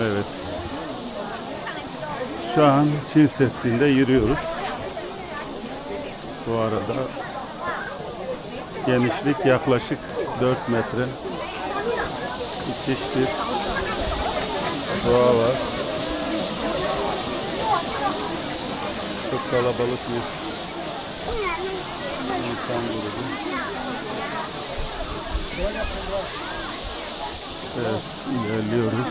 Evet. Şu an Çin Seddi'nde yürüyoruz. Bu arada genişlik yaklaşık 4 metre. Müthiş bir doğa var. Çok kalabalık bir insan grubu. Evet, ilerliyoruz.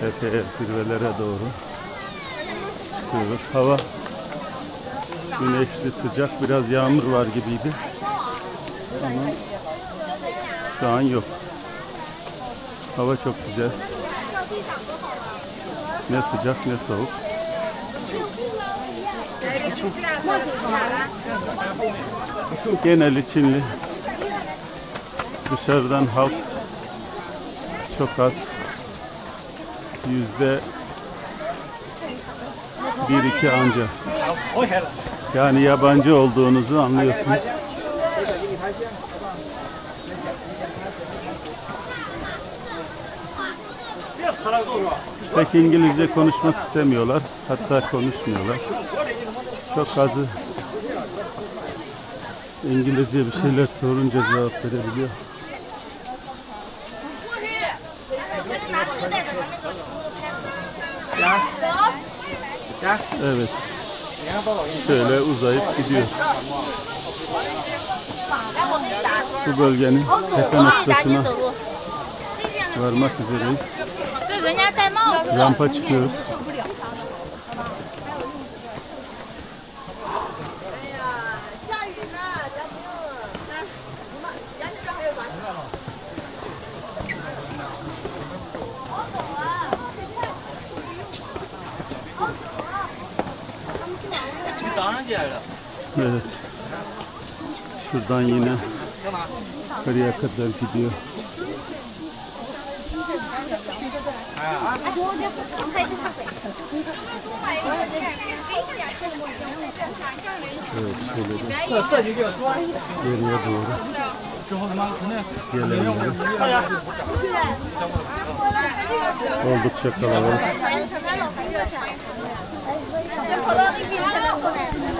Tepeye, zirvelere doğru çıkıyoruz. Hava güneşli, sıcak, biraz yağmur var gibiydi. Ama şu an yok. Hava çok güzel. Ne sıcak ne soğuk. Geneli Çinli. Dışarıdan halk çok az. Yüzde bir iki anca. Yani yabancı olduğunuzu anlıyorsunuz. Pek İngilizce konuşmak istemiyorlar. Hatta konuşmuyorlar. Çok azı İngilizce bir şeyler sorunca cevap verebiliyor. Evet. Şöyle uzayıp gidiyor. Bu bölgenin tepe noktasına varmak üzereyiz. Rampa çıkıyoruz. Evet. Şuradan yine yukarıya kadar gidiyor. Evet, şöyle de geriye doğru gelelim. Oldukça kalabalık.